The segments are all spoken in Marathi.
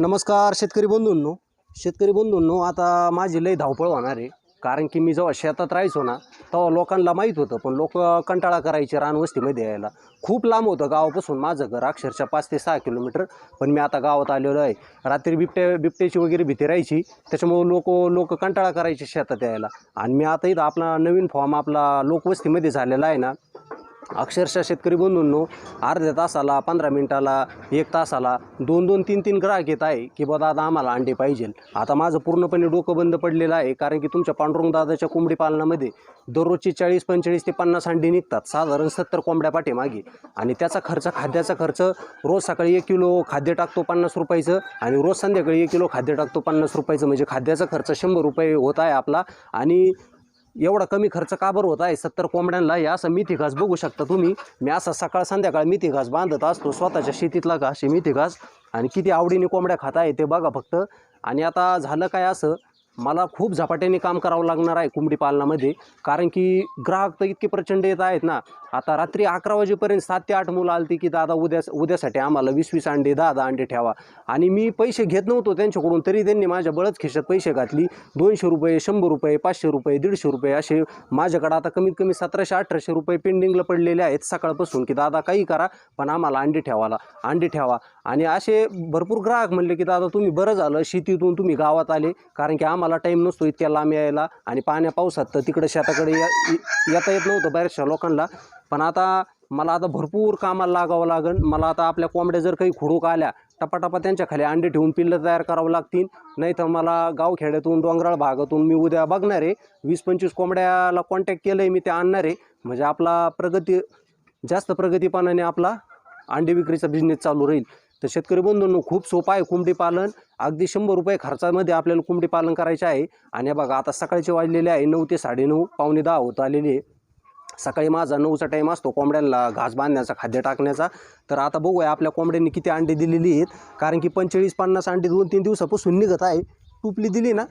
नमस्कार शेतकरी बंधूंनो. शेतकरी बंधूंनो आता माझी लई धावपळ होणार आहे. कारण की मी जेव्हा शेतात राहायचो ना तेव्हा लोकांना माहीत होतं पण लोक कंटाळा करायचे रानवस्तीमध्ये यायला. खूप लांब होतं गावापासून माझं घर अक्षरशः पाच ते सहा किलोमीटर. पण मी आता गावात आलेलो आहे. रात्री बिबट्या बिबट्याची वगैरे भीती राहायची. त्याच्यामुळं लोक लोक कंटाळा करायचे शेतात यायला. आणि मी आता इथं आपला नवीन फॉर्म आपला लोकवस्तीमध्ये झालेला आहे ना अक्षरशः शेतकरी बंधूंनो अर्ध्या तासाला पंधरा मिनिटाला एक तासाला दोन दोन तीन तीन ग्राहक येत आहे की बा दादा आम्हाला अंडे पाहिजे. आता माझं पूर्णपणे डोकं बंद पडलेलं आहे कारण की तुमच्या पांडुरंग दादाच्या कोंबडी पालनामध्ये दररोजची चाळीस पंचेचाळीस ते पन्नास अंडी निघतात. साधारण सत्तर कोंबड्या पाठीमागे. आणि त्याचा खर्च खाद्याचा खर्च रोज सकाळी एक किलो खाद्य टाकतो पन्नास रुपयाचं आणि रोज संध्याकाळी एक किलो खाद्य टाकतो पन्नास रुपयाचं. म्हणजे खाद्याचा खर्च शंभर रुपये होत आहे आपला. आणि एवढा कमी खर्च का बरं होत आहे? सत्तर कोंबड्यांना हे असं मिथी घास बघू शकता तुम्ही. मी असा सकाळ संध्याकाळ मिथी घास बांधत असतो स्वतःच्या शेतीतला घास हे मिथी घास. आणि किती आवडीने कोंबड्या खात आहे ते बघा फक्त. आणि आता झालं काय असं मला खूप झपाट्याने काम करावं लागणार आहे कोंबडी पालनामध्ये. कारण की ग्राहक तर इतके प्रचंड येत आहेत ना. आता रात्री अकरा वाजेपर्यंत सात ते आठ मुलं आलती की दादा उद्या उद्यासाठी आम्हाला वीस वीस अंडे दहा दहा अंडे ठेवा. आणि मी पैसे घेत नव्हतो त्यांच्याकडून तरी त्यांनी माझ्या बळच खिशात पैसे घातली. दोनशे रुपये शंभर रुपये पाचशे रुपये दीडशे रुपये असे माझ्याकडे आता कमीत कमी सतराशे अठराशे रुपये पेंडिंगला पडलेले आहेत सकाळपासून की दादा काही करा पण आम्हाला अंडी ठेवाला अंडी ठेवा. आणि असे भरपूर ग्राहक म्हणले की दादा तुम्ही बरं झालं शेतीतून तुम्ही गावात आले कारण की आम्हाला टाईम नसतो इतक्या लांब यायला. आणि पाण्या पावसात तर तिकडं शेताकडे या येता येत नव्हतं बऱ्याचशा लोकांना. पण आता मला आता भरपूर कामाला लागावं लागेल मला आता आपल्या कोंबड्या जर काही खुडूक आल्या टपाटपा त्यांच्या खाली अंडे ठेवून पिल्लं तयार करावं लागतील. नाही तर मला गावखेड्यातून डोंगराळ भागातून मी उद्या बघणार आहे. वीस पंचवीस कोंबड्याला कॉन्टॅक्ट केलं आहे मी ते आणणार आहे. म्हणजे आपला प्रगती जास्त प्रगतीपणाने आपला अंडे विक्रीचा बिझनेस चालू राहील. तर शेतकरी बंधूंनो खूप सोपं आहे कोंबडी पालन. अगदी शंभर रुपये खर्चामध्ये आपल्याला कोंबडी पालन करायचे आहे. आणि बघा आता सकाळचे वाजलेले आहे नऊ ते साडेनऊ पावणे दहा होत आलेले आहे. सकाळी माझा नऊचा टाईम असतो कोंबड्यांना घास बांधण्याचा खाद्य टाकण्याचा. तर आता बघूया आपल्या कोंबड्यांनी किती अंडे दिलेली आहेत. कारण की पंचेचाळीस पन्नास अंडे दोन तीन दिवसापासून निघत आहे. टुपली दिली ना?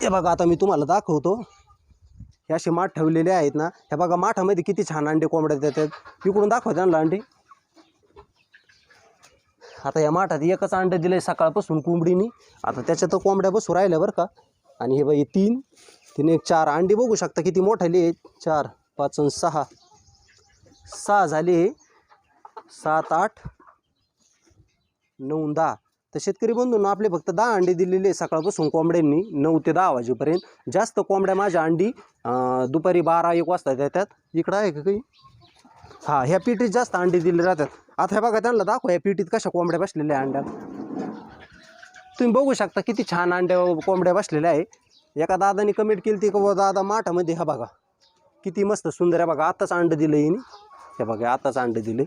ते बघा आता मी तुम्हाला दाखवतो. हे असे माठ ठेवलेले आहेत ना? हे बघा माठामध्ये किती छान अंडे कोंबड्या देतात. इकडून दाखवत त्यांना अंडे. आता या माठात एकच अंडे दिलं आहे सकाळपासून कोंबडीनी. आता त्याच्यात कोंबड्या बसू राहिल्या बरं का. आणि हे बाई तीन तीन एक चार अंडी बघू शकता किती मोठ्याले आहेत. चार पाच सहा. सहा झाले सात आठ नऊ दहा. तर शेतकरी बंधूंना आपले फक्त दहा अंडे दिलेले आहे सकाळपासून कोंबड्यांनी. नऊ ते दहा वाजेपर्यंत. जास्त कोंबड्या माझ्या अंडी दुपारी बारा एक वाजता देतात. इकडं आहे का काही? हां ह्या पिटीत जास्त अंडी दिले राहतात आता हे बघा त्यांना दाखवा या पिटीत कशा कोंबड्या बसलेल्या आहे अंड्यात तुम्ही बघू शकता किती छान अंड्या कोंबड्या बसलेल्या आहे. एका दादानी कमेंट केली ती का दादा माठामध्ये हा बघा किती मस्त सुंदर आहे बघा आताच अंड दिलं येईन हे बघा आताच अंड दिले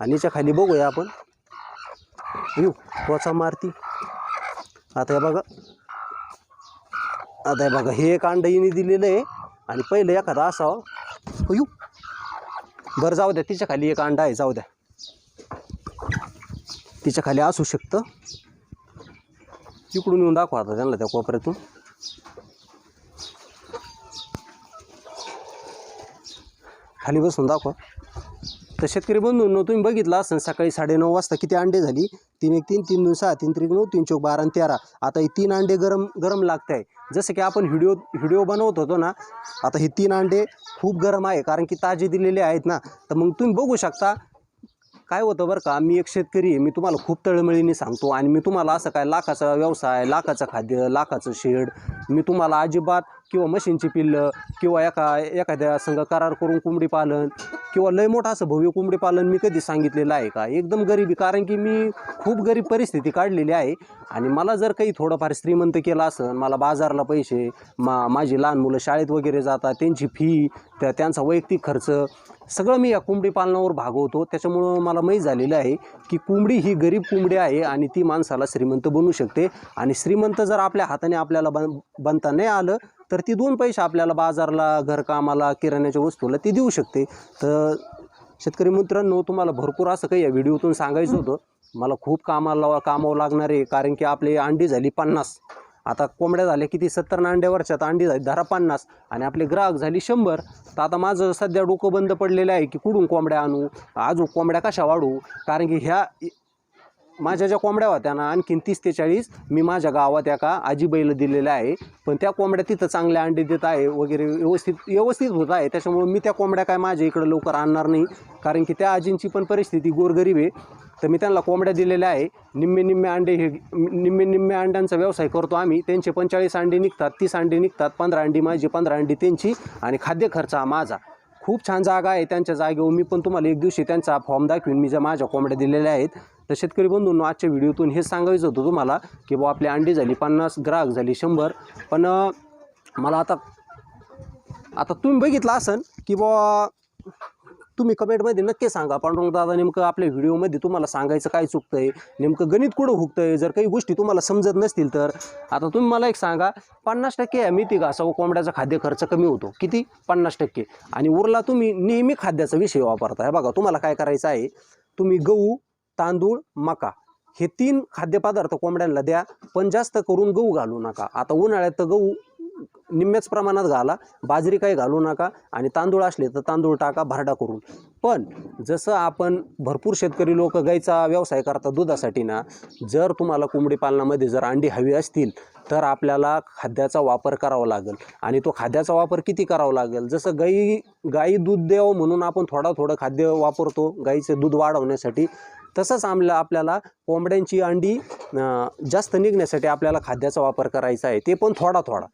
आणि याच्या खाली बघूया आपण. येऊ पोचा मारती. आता हे बघा. आता हे बघा हे एक अंड हिने दिलेलं आहे. आणि पहिलं एखादा असावं. येऊ बरं जाऊ द्या तिच्या खाली एक अंडा आहे जाऊ द्या. तिच्या खाली असू शकतं. तिकडून येऊन दाखवा आता त्यांना त्या कोपऱ्यातून. खाली बसून दाखवा. तर शेतकरी बंधूंनो तुम्ही बघितलं असेल सकाळी साडेनऊ वाजता किती अंडे झाली? तीन एक तीन तीन दोन सहा तीन त्रिक नऊ तीन चौक बारा आणि तेरा. आता ही तीन अंडे गरम गरम लागत आहे जसं की आपण व्हिडिओ व्हिडिओ बनवत होतो ना आता हे तीन अंडे खूप गरम आहे कारण की ताजे दिलेले आहेत ना. तर मग तुम्ही बघू शकता काय होतं बरं का मी एक शेतकरी आहे मी तुम्हाला खूप तळमळीने सांगतो आणि मी तुम्हाला असं काय लाखाचा व्यवसाय लाखाचं खाद्य लाखाचं शेड मी तुम्हाला अजिबात किंवा मशीनची पिल्लं किंवा एका एखाद्या संघ करार करून कोंबडी पालन किंवा लय मोठं असं भव्य कोंबडी पालन मी कधी सांगितलेलं आहे का? एकदम गरिबी कारण की मी खूप गरीब परिस्थिती काढलेली आहे. आणि मला जर काही थोडंफार श्रीमंत केलं असं मला बाजारला पैसे मा माझी लहान मुलं शाळेत वगैरे जातात त्यांची फी त्या त्यांचा वैयक्तिक खर्च सगळं मी या कोंबडी पालनावर भागवतो. त्याच्यामुळं मला माहीत झालेलं आहे की कोंबडी ही गरीब कोंबडी आहे आणि ती माणसाला श्रीमंत बनू शकते. आणि श्रीमंत जर आपल्या हाताने आपल्याला बन बनता नाही आलं तर ती दोन पैसे आपल्याला बाजारला घरकामाला किराण्याच्या वस्तूला ती देऊ शकते. तर शेतकरी मित्रांनो तुम्हाला भरपूर असं काही या व्हिडिओतून सांगायचं होतं. मला खूप कामाला कामावं लागणार आहे कारण की आपली अंडी झाली पन्नास. आता कोंबड्या झाल्या किती? सत्तर अंड्यावरच्या तर अंडी झाली दहा पन्नास. आणि आपले ग्राहक झाली शंभर. तर आता माझं सध्या डोकं बंद पडलेलं आहे की कुठून कोंबड्या आणू? अजून कोंबड्या कशा वाढू कारण की ह्या माझ्या ज्या कोंबड्या होत्या ना आणखीन तीस ते चाळीस मी माझ्या गावात एका आजी बैल दिलेल्या आहे. पण त्या कोंबड्या तिथं चांगले अंडे देत आहे वगैरे व्यवस्थित व्यवस्थित होत आहे. त्याच्यामुळे मी त्या कोंबड्या काय माझ्या इकडं लवकर आणणार नाही. कारण की त्या आजींची पण परिस्थिती गोरगरीब आहे. तर मी त्यांना कोंबड्या दिलेल्या आहे. निम्मे निम्मे अंडे हे निम्मे निम्मे अंड्यांचा व्यवसाय करतो आम्ही. त्यांचे पंचेचाळीस अंडे निघतात तीस अंडे निघतात पंधरा अंडी माझी पंधरा अंडी त्यांची आणि खाद्य खर्च हा माझा. खूप छान जागा आहे त्यांच्या जागेवर. मी पण तुम्हाला एक दिवशी त्यांचा फॉर्म दाखवीन. मी ज्या माझ्या कोंबड्या दिलेल्या आहेत तर शेतकरी बंधूंनो आजच्या व्हिडिओतून हे सांगायचं होतं तुम्हाला की बुवा आपली अंडी झाली पन्नास ग्राहक झाली शंभर. पण मला आता आता तुम्ही बघितलं असन की बुवा तुम्ही कमेंटमध्ये नक्की सांगा. पांडुरंग दादा नेमकं आपल्या व्हिडिओमध्ये तुम्हाला सांगायचं काय चुकतं आहे नेमकं गणित कुठं हुकतंय? जर काही गोष्टी तुम्हाला समजत नसतील तर. आता तुम्ही मला एक सांगा पन्नास टक्के अमिती घासा व कोंबड्याचा खाद्य खर्च कमी होतो. किती? पन्नास टक्के. आणि उरला तुम्ही नेहमी खाद्याचा विषय वापरता हे बघा तुम्हाला काय करायचं आहे? तुम्ही गहू तांदूळ मका. हे तीन खाद्यपदार्थ कोंबड्यांना द्या पण जास्त करून गहू घालू नका. आता उन्हाळ्यात तर गहू निम्म्याच प्रमाणात घाला बाजरी काही घालू नका आणि तांदूळ असले तर तांदूळ टाका भरडा करून. पण जसं आपण भरपूर शेतकरी लोक गाईचा व्यवसाय करतात दुधासाठी ना जर तुम्हाला कोंबडी पालनामध्ये जर अंडी हवी असतील तर आपल्याला खाद्याचा वापर करावा लागेल. आणि तो खाद्याचा वापर किती करावा लागेल? जसं गाई गाई दूध द्यावं म्हणून आपण थोडा थोडं खाद्य वापरतो गाईचे दूध वाढवण्यासाठी तसंच आमला आपल्याला कोंबड्यांची अंडी जास्त निघण्यासाठी आपल्याला खाद्याचा वापर करायचा आहे. ते पण थोडा थोडा.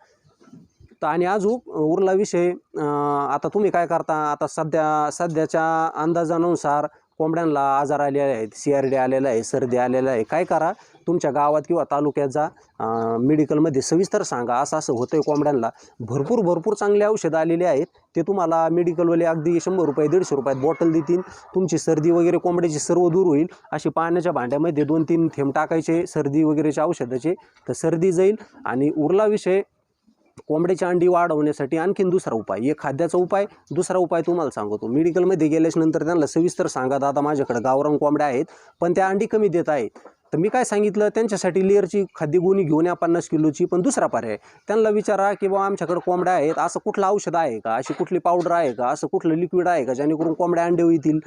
तर आणि अजून उरला विषय आता तुम्ही काय करता? आता सध्या सध्याच्या अंदाजानुसार कोंबड्यांना आजार आलेले आहेत सी आर डी आलेला आहे सर्दी आलेला आहे. काय करा? तुमच्या गावात किंवा तालुक्यात जा मेडिकलमध्ये सविस्तर सांगा. असं असं होतं आहे कोंबड्यांना. भरपूर भरपूर चांगले औषधं आलेले आहेत. ते तुम्हाला मेडिकलवाले अगदी शंभर रुपये दीडशे रुपयात बॉटल देतील. तुमची सर्दी वगैरे कोंबड्याची सर्व दूर होईल. अशी पाण्याच्या भांड्यामध्ये दोन तीन थेंब टाकायचे सर्दी वगैरेचे औषधाचे. तर सर्दी जाईल आणि उरला विषय कोंबड्याची अंडी वाढवण्यासाठी आणखीन दुसरा उपाय. एक खाद्याचा उपाय. दुसरा उपाय तुम्हाला सांगतो. मेडिकलमध्ये गेल्याच्यानंतर त्यांना सविस्तर सांगा. दादा माझ्याकडे गावरान कोंबड्या आहेत पण त्या अंडी कमी देत आहेत. तर मी काय सांगितलं त्यांच्यासाठी लेअरची खाद्य गुणी घेऊन या पन्नास किलोची पण दुसरा पर्याय त्यांना विचारा की बाबा आमच्याकडे कोंबड्या आहेत असं कुठलं औषध आहे का? अशी कुठली पावडर आहे का? असं कुठलं लिक्विड आहे का? जेणेकरून कोंबड्या अंडे येतील?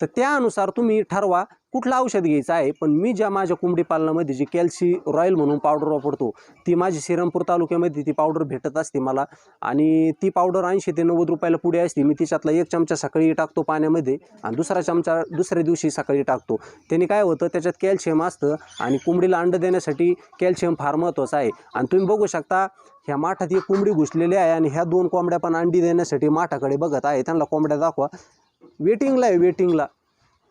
तर त्यानुसार तुम्ही ठरवा कुठलं औषध घ्यायचं आहे. पण मी ज्या माझ्या कोंबडी पालनामध्ये जी कॅल्शी रॉयल म्हणून पावडर वापरतो ती माझी श्रीरामपूर तालुक्यामध्ये ती पावडर भेटत असते मला. आणि ती पावडर ऐंशी ते नव्वद रुपयाला पुढे असते. मी तिच्यातला एक चमचा सकाळी टाकतो पाण्यामध्ये आणि दुसरा चमचा दुसऱ्या दिवशी सकाळी टाकतो. त्याने काय होतं त्याच्यात कॅल्शियम असतं आणि कोंबडीला अंड देण्यासाठी कॅल्शियम फार महत्त्वाचं आहे. आणि तुम्ही बघू शकता ह्या माठात एक कोंबडी घुसलेली आहे आणि ह्या दोन कोंबड्या पण अंडी देण्यासाठी माठाकडे बघत आहे. त्यांना कोंबड्या दाखवा. वेटिंगला आहे वेटिंगला.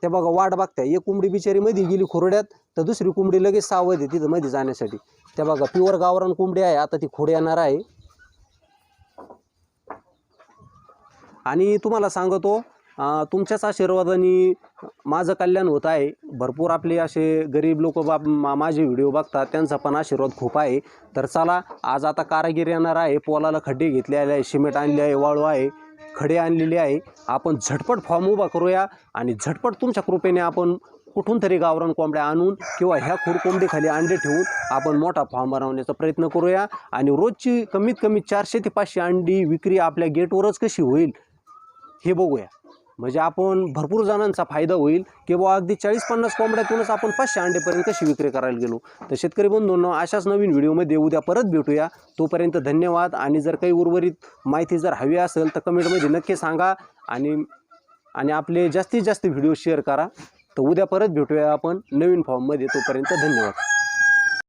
ते बघा वाट बघताय. एक कोंबडी बिचारी मध्ये गेली खोरड्यात तर दुसरी कोंबडी लगेच सावध आहे तिथं मध्ये जाण्यासाठी. त्या बघा प्युअर गावरान कोंबडी आहे. आता ती खोड येणार आहे. आणि तुम्हाला सांगतो तुमच्याच आशीर्वादाने माझं कल्याण होत आहे. भरपूर आपले असे गरीब लोक बाप मा- माझे व्हिडिओ बघतात. त्यांचा पण आशीर्वाद खूप आहे. तर चला आज आता कारागिरी येणार आहे. पोलाला खड्डे घेतलेले आहे सिमेंट आणले आहे वाळू आहे. खडे आणलेले आहे. आपण झटपट फॉर्म उभा करूया आणि झटपट तुमच्या कृपेने आपण कुठून तरी गावरान कोंबड्या आणून किंवा ह्या खुरकोंबडीखाली अंडे ठेवून आपण मोठा फॉर्म बनवण्याचा प्रयत्न करूया. आणि रोजची कमीत कमी चारशे ते पाचशे अंडी विक्री आपल्या गेटवरच कशी होईल हे बघूया. म्हणजे आपण भरपूर जणांचा फायदा होईल. किंवा अगदी चाळीस पन्नास कोंबड्यातूनच आपण पाचशे अंडेपर्यंत कशी विक्री करायला गेलो. तर शेतकरी बंधूंनो अशाच नवीन व्हिडिओमध्ये उद्या परत भेटूया. तोपर्यंत धन्यवाद. आणि जर काही उर्वरित माहिती जर हवी असेल तर कमेंटमध्ये नक्की सांगा. आणि आणि आपले जास्तीत जास्त व्हिडिओ शेअर करा. तर उद्या परत भेटूया आपण नवीन फॉर्ममध्ये. तोपर्यंत धन्यवाद.